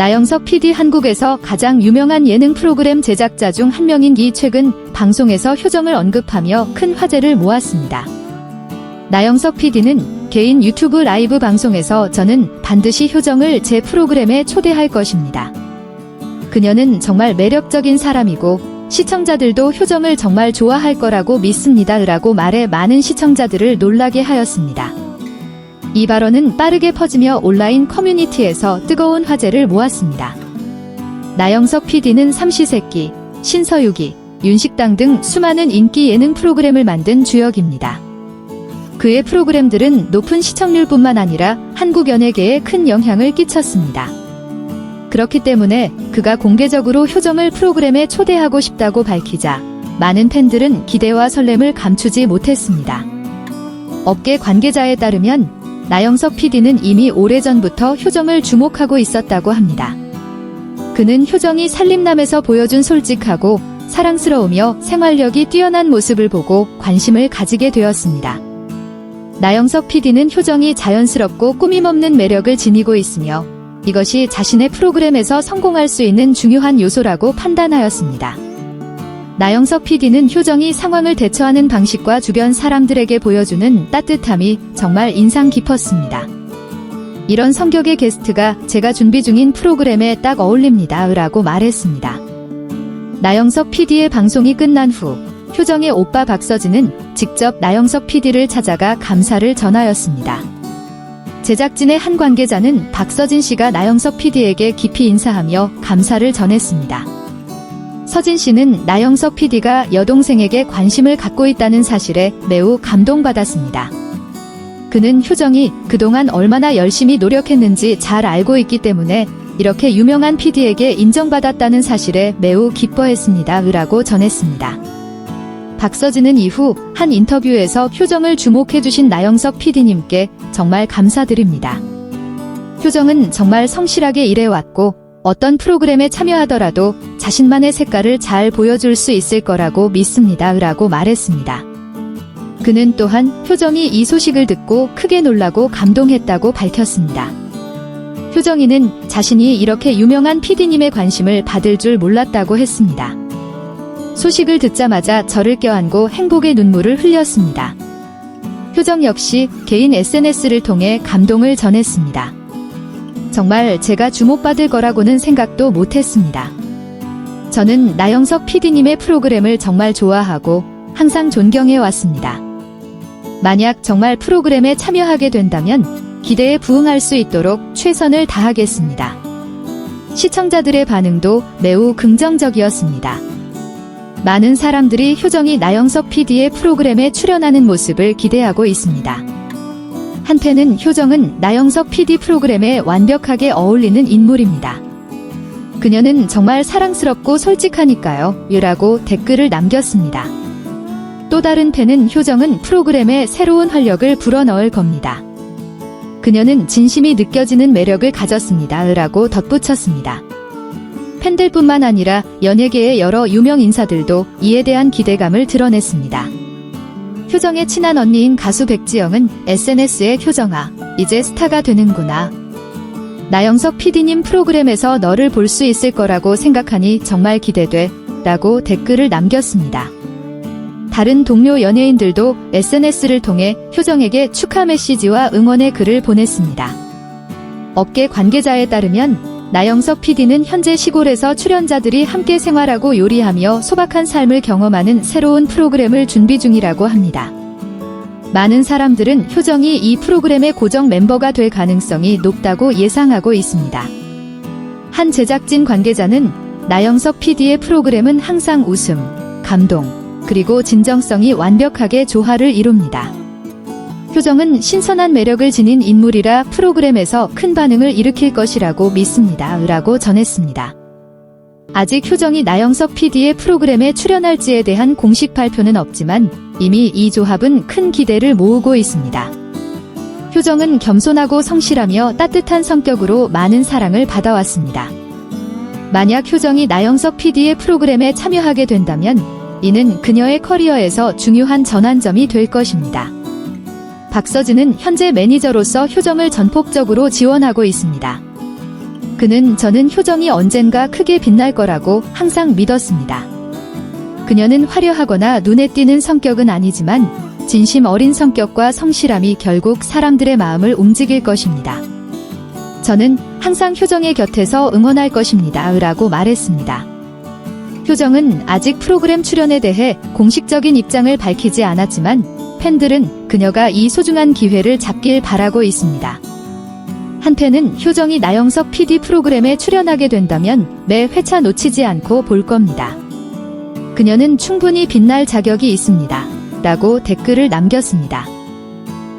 나영석 PD 한국에서 가장 유명한 예능 프로그램 제작자 중 한 명인 이 최근 방송에서 효정을 언급하며 큰 화제를 모았습니다. 나영석 PD는 개인 유튜브 라이브 방송에서 저는 반드시 효정을 제 프로그램에 초대할 것입니다. 그녀는 정말 매력적인 사람이고 시청자들도 효정을 정말 좋아할 거라고 믿습니다. 라고 말해 많은 시청자들을 놀라게 하였습니다. 이 발언은 빠르게 퍼지며 온라인 커뮤니티에서 뜨거운 화제를 모았습니다. 나영석 PD는 삼시세끼, 신서유기, 윤식당 등 수많은 인기 예능 프로그램을 만든 주역입니다. 그의 프로그램들은 높은 시청률뿐만 아니라 한국 연예계에 큰 영향을 끼쳤습니다. 그렇기 때문에 그가 공개적으로 효정을 프로그램에 초대하고 싶다고 밝히자 많은 팬들은 기대와 설렘을 감추지 못했습니다. 업계 관계자에 따르면 나영석 PD는 이미 오래전부터 효정을 주목하고 있었다고 합니다. 그는 효정이 살림남에서 보여준 솔직하고 사랑스러우며 생활력이 뛰어난 모습을 보고 관심을 가지게 되었습니다. 나영석 PD는 효정이 자연스럽고 꾸밈없는 매력을 지니고 있으며 이것이 자신의 프로그램에서 성공할 수 있는 중요한 요소라고 판단하였습니다. 나영석 PD는 효정이 상황을 대처하는 방식과 주변 사람들에게 보여주는 따뜻함이 정말 인상 깊었습니다. 이런 성격의 게스트가 제가 준비 중인 프로그램에 딱 어울립니다. 라고 말했습니다. 나영석 PD의 방송이 끝난 후 효정의 오빠 박서진은 직접 나영석 PD를 찾아가 감사를 전하였습니다. 제작진의 한 관계자는 박서진 씨가 나영석 PD에게 깊이 인사하며 감사를 전했습니다. 서진 씨는 나영석 PD가 여동생에게 관심을 갖고 있다는 사실에 매우 감동받았습니다. 그는 효정이 그동안 얼마나 열심히 노력했는지 잘 알고 있기 때문에 이렇게 유명한 PD에게 인정받았다는 사실에 매우 기뻐했습니다. 라고 전했습니다. 박서진은 이후 한 인터뷰에서 효정을 주목해주신 나영석 PD님께 정말 감사드립니다. 효정은 정말 성실하게 일해왔고 어떤 프로그램에 참여하더라도 자신만의 색깔을 잘 보여줄 수 있을 거라고 믿습니다. 라고 말했습니다. 그는 또한 효정이 이 소식을 듣고 크게 놀라고 감동했다고 밝혔습니다. 효정이는 자신이 이렇게 유명한 PD님의 관심을 받을 줄 몰랐다고 했습니다. 소식을 듣자마자 저를 껴안고 행복의 눈물을 흘렸습니다. 효정 역시 개인 SNS를 통해 감동을 전했습니다. 정말 제가 주목받을 거라고는 생각도 못했습니다. 저는 나영석 PD님의 프로그램을 정말 좋아하고 항상 존경해 왔습니다. 만약 정말 프로그램에 참여하게 된다면 기대에 부응할 수 있도록 최선을 다하겠습니다. 시청자들의 반응도 매우 긍정적이었습니다. 많은 사람들이 효정이 나영석 PD의 프로그램에 출연하는 모습을 기대하고 있습니다. 한편은 효정은 나영석 PD 프로그램에 완벽하게 어울리는 인물입니다. 그녀는 정말 사랑스럽고 솔직하니까요. 유라고 댓글을 남겼습니다. 또 다른 팬은 효정은 프로그램에 새로운 활력을 불어넣을 겁니다. 그녀는 진심이 느껴지는 매력을 가졌습니다. 라고 덧붙였습니다. 팬들뿐만 아니라 연예계의 여러 유명 인사들도 이에 대한 기대감을 드러냈습니다. 효정의 친한 언니인 가수 백지영은 SNS에 효정아, 이제 스타가 되는구나. 나영석 PD님 프로그램에서 너를 볼 수 있을 거라고 생각하니 정말 기대돼. 라고 댓글을 남겼습니다. 다른 동료 연예인들도 SNS를 통해 효정에게 축하 메시지와 응원의 글을 보냈습니다. 업계 관계자에 따르면 나영석 PD는 현재 시골에서 출연자들이 함께 생활하고 요리하며 소박한 삶을 경험하는 새로운 프로그램을 준비 중이라고 합니다. 많은 사람들은 효정이 이 프로그램의 고정 멤버가 될 가능성이 높다고 예상하고 있습니다. 한 제작진 관계자는 나영석 PD의 프로그램은 항상 웃음, 감동, 그리고 진정성이 완벽하게 조화를 이룹니다. 효정은 신선한 매력을 지닌 인물이라 프로그램에서 큰 반응을 일으킬 것이라고 믿습니다. 라고 전했습니다. 아직 효정이 나영석 PD의 프로그램에 출연할지에 대한 공식 발표는 없지만 이미 이 조합은 큰 기대를 모으고 있습니다. 효정은 겸손하고 성실하며 따뜻한 성격으로 많은 사랑을 받아왔습니다. 만약 효정이 나영석 PD의 프로그램에 참여하게 된다면 이는 그녀의 커리어에서 중요한 전환점이 될 것입니다. 박서진은 현재 매니저로서 효정을 전폭적으로 지원하고 있습니다. 그는 저는 효정이 언젠가 크게 빛날 거라고 항상 믿었습니다. 그녀는 화려하거나 눈에 띄는 성격은 아니지만 진심 어린 성격과 성실함이 결국 사람들의 마음을 움직일 것입니다. 저는 항상 효정의 곁에서 응원할 것입니다. 라고 말했습니다. 효정은 아직 프로그램 출연에 대해 공식적인 입장을 밝히지 않았지만 팬들은 그녀가 이 소중한 기회를 잡길 바라고 있습니다. 한편은 효정이 나영석 PD 프로그램에 출연하게 된다면 매 회차 놓치지 않고 볼 겁니다. 그녀는 충분히 빛날 자격이 있습니다. 라고 댓글을 남겼습니다.